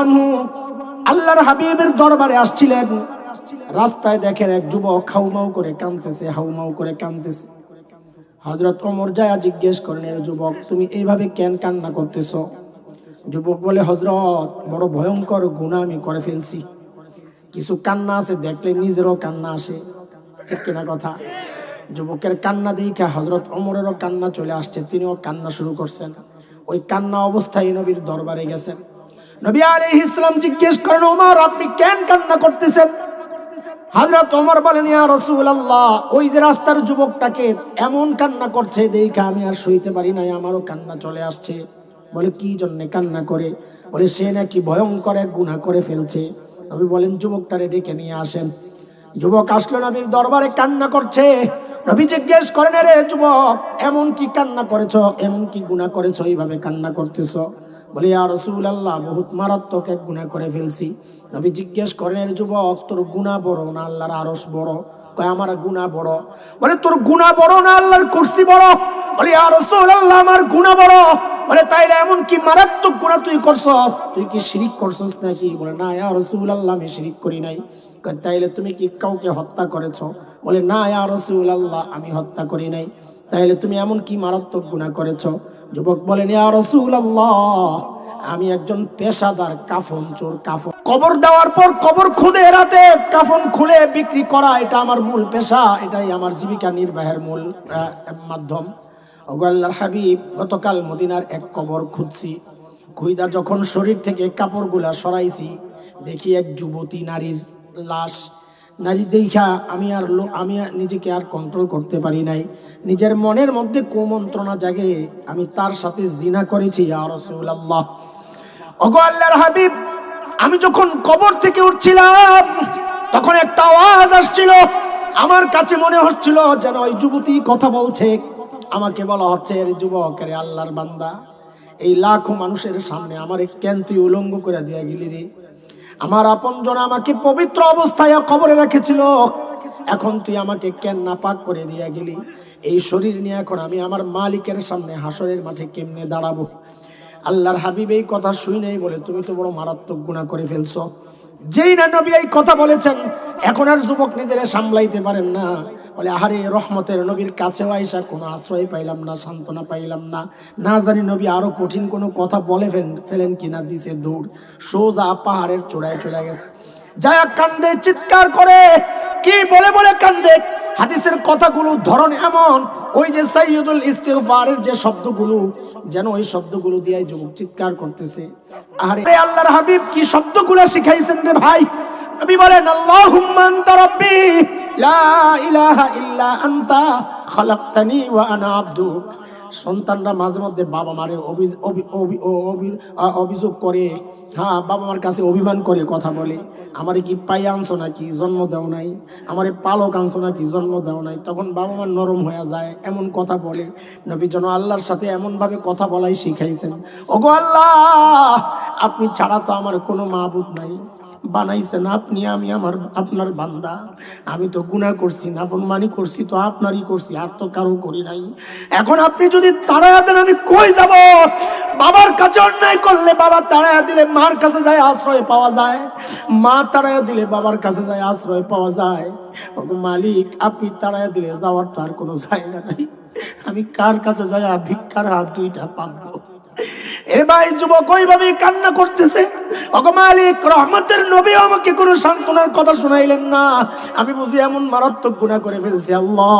আনহু আল্লাহর হাবিবের দরবারে আসছিলেন। রাস্তায় দেখেন এক যুবক করে করে যায় জিজ্ঞেস যুবক, তুমি এইভাবে কেন কান্না করতেছো? যুবক বলে, হযরত, বড় ভয়ঙ্কর গুনাহ আমি করে ফেলছি। কিছু কান্না আছে, দেখলে নিজেরও কান্না আসে। ঠিক কিনা কথা? যুবকের কান্না দেখে হজরত অমরেরও কান্না চলে আসছে, তিনিও কান্না শুরু করছেন। ওই কান্না অবস্থায় নবীর দরবারে গেছেন। নবী আলী ইসলাম জিজ্ঞেস করেন, ওমর, আপনি কেন কান্না করতেছেন? হাজরত ওমর বলেন, ইয়া রাসূলুল্লাহ, ওই যে রাস্তার যুবকটাকে এমন কান্না করছে, দেখে আমি আর শুইতে পারি নাই, আমারও কান্না চলে আসছে। বলে, কি জন্যে কান্না করে? বলে, সে নাকি ভয়ঙ্কর এক গুনাহ করে ফেলছে। নবী বলেন, যুবকটারে ডেকে নিয়ে আসেন। যুবক আসলো নবীর দরবারে, কান্না করছে। নবী জিজ্ঞেস করেন রে যুবক, এমন কি কান্না করেছ? এমন কি গুণা করেছ? এইভাবে কান্না করতেছ? বলি আর রসুল আল্লাহ বহুত মারাত্মক এক গুণা করে ফেলছি। নবী জিজ্ঞেস করেন রে যুবক, তোর গুণা বড় না আল্লাহর আরস বড়? কয়, আমার গুণা বড়। বলে, তোর গুণা বড় না আল্লাহর কুর্সি বড়? বলি আর রসুল আল্লাহ আমার গুণা বড়। বলে, তাইলে এমন কি মারাত্মক গুনাহ তুই করছস? তুই কি শিরিক করছস নাকি? বলে, না ইয়া রাসূল আল্লাহ আমি শিরিক করি নাই। তাইলে তুমি কি কাউকে হত্যা করেছ? বলে, না ইয়া রাসূল আল্লাহ আমি হত্যা করি নাই। তাইলে তুমি এমন কি মারাত্মক গুনাহ করেছ? যুবক বলেন, ইয়া রাসূল আল্লাহ আমি একজন পেশাদার কাফন, চোর কাফন। কবর দেওয়ার পর কবর খুদে রাতে কাফন খুলে বিক্রি করা, এটা আমার মূল পেশা, এটাই আমার জীবিকা নির্বাহের মূল মাধ্যম। ওগো আল্লাহর হাবিব, গতকাল মদিনার এক কবর খুঁজছি। খুইদা যখন শরীর থেকে কাপড়গুলা সরাইছি, দেখি এক যুবতী নারীর লাশ। নারী দেখা আমি আর আমি নিজেকে আর কন্ট্রোল করতে পারি নাই। নিজের মনের মধ্যে কুমন্ত্রণা জাগে, আমি তার সাথে জিনা করেছি হাবিব, আমি যখন কবর থেকে উঠছিলাম, তখন একটা আওয়াজ আসছিল। আমার কাছে মনে হচ্ছিল যেন ওই যুবতী কথা বলছে। আমাকে বলা হচ্ছে, এর যুবক রে আল্লাহর বান্দা, এই লাখো মানুষের সামনে আমার কেন তুই উলঙ্গ করে দিয়া গেলি রে? আমার আপনজন আমাকে পবিত্র অবস্থায় কবরে রেখেছিল। এখন তুই আমাকে কেন নাপাক করে দিয়া গেলি? এই শরীর নিয়ে এখন আমি আমার মালিকের সামনে হাসরের মাঠে কেমনে দাঁড়াবো? আল্লাহর হাবিব এই কথা শুই নাই বলে, তুমি তো বড় মারাত্মক গুণা করে ফেলছো। যেই না নবী এই কথা বলেছেন, এখন আর যুবক নিজেরা সামলাইতে পারেন না। বলে, আহারে, রহমতের নবীর কাছেও আইসা কোনো আশ্রয় পাইলাম না, সান্ত্বনা পাইলাম না। না জানি নবী আরও কঠিন কোনো কথা বলে ফেলেন ফেলেন কিনা, দিছে দূর। সোজা পাহাড়ের চূড়ায় চলে গেছে। যায়া কান্দে, চিৎকার করে, কি বলে বলে কান্দে। হাদিসের কথাগুলো ধরন এমন, ওই যে সাইয়দুল ইস্তিগফারের যে শব্দগুলো, যেন ওই শব্দগুলো দিয়ে যুবক চিৎকার করতেছে। আরে আল্লাহর হাবিব, কি শব্দগুলো শিখাইছেন রে ভাই? নবী বলেন, আল্লাহুম্মা আনতা রাব্বি। সন্তানরা মাঝে মধ্যে বাবা মারে অভিযোগ করে। হ্যাঁ বাবা মার কাছে অভিমান করে কথা বলে। আমারে কি পাই আনছো নাকি? জন্ম দেও নাই। আমারে পালক আনছো নাকি? জন্ম দেও নাই। তখন বাবা মার নরম হয়ে যায়, এমন কথা বলে। নবী যেন আল্লাহর সাথে এমন ভাবে কথা বলাই শিখাইছেন। ওগো আল্লাহ, আপনি ছাড়া তো আমার কোনো মাহবুব নাই। বানাইছেন আপনি, আমি আমার, আপনার বান্দা। আমি তো গুনাহ করছি, নাফরমানি করছি, তো আপনারই করছি, আর তো কারও করি নাই। এখন আপনি যদি তাড়ায়া দেন, আমি কই যাব? বাবার কাছে অন্যায় করলে বাবা তাড়ায়া দিলে মার কাছে যায়, আশ্রয় পাওয়া যায়। মা তাড়ায়া দিলে বাবার কাছে যায়, আশ্রয় পাওয়া যায়। মালিক, আপনি তাড়ায়া দিলে যাওয়ার তো আর কোনো জায়গা নাই। আমি কার কাছে যাই ভিক্ষার হাত দুইটা পাবো আমি বুঝি এমন মারাত্মক গুনাহ করে ফেলছি, আল্লাহ।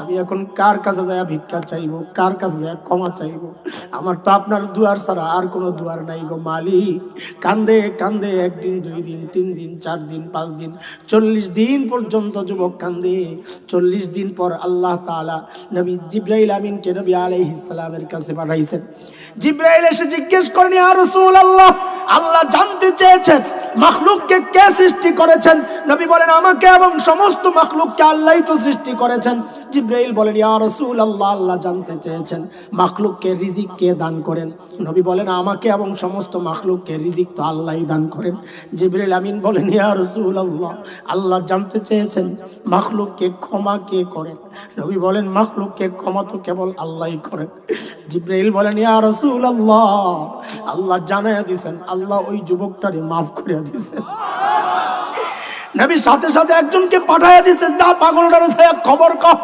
আমি এখন কার কাছে যায় ভিক্ষা চাইব, কার কাছে যায় ক্ষমা চাইব? আমার তো আপনার দুয়ার ছাড়া আর কোনো দুয়ার নাই গো মালিক। কান্দে কান্দে, একদিন, দুই দিন, তিন দিন, চার দিন, পাঁচ দিন, চল্লিশ দিন পর্যন্ত যুবক কান্দে। চল্লিশ দিন পর আল্লাহ তাআলা নবী জিব্রাইল আমিনকে নবী আলাইহিস কাছে পাঠাইছেন। জিব্রাইল এসে জিজ্ঞেস করেন, ইয়া রাসূলুল্লাহ, আল্লাহ জানতে চেয়েছেন, মাখলুককে কে সৃষ্টি করেছেন? নবী বলেন, আমাকে এবং সমস্ত মাখলুককে আল্লাহই তো সৃষ্টি করেছেন। জিব্রাইল বলেন, ইয়া রাসূল আল্লাহ আল্লাহ জানতে চেয়েছেন, মাখলুককে রিজিক কে দান করেন? নবী বলেন, আমাকে এবং সমস্ত মাখলুককে রিজিক তো আল্লাহই দান করেন। জিব্রাইল আমিন বলেন, ইয়া রাসূল আল্লাহ আল্লাহ জানতে চেয়েছেন, মাখলুককে ক্ষমা কে করেন? নবী বলেন, মাখলুককে ক্ষমা তো কেবল আল্লাহই করেন। জিব্রাইল বলেন, ইয়া রাসূল আল্লাহ আল্লাহ জানাইয়া দিয়েছেন আল্লাহ ওই যুবকটারে মাফ করে দিয়েছেন নবী সাথে সাথে একজনকে পাঠাইয়া দিছে যা পাগলটার খবর কর।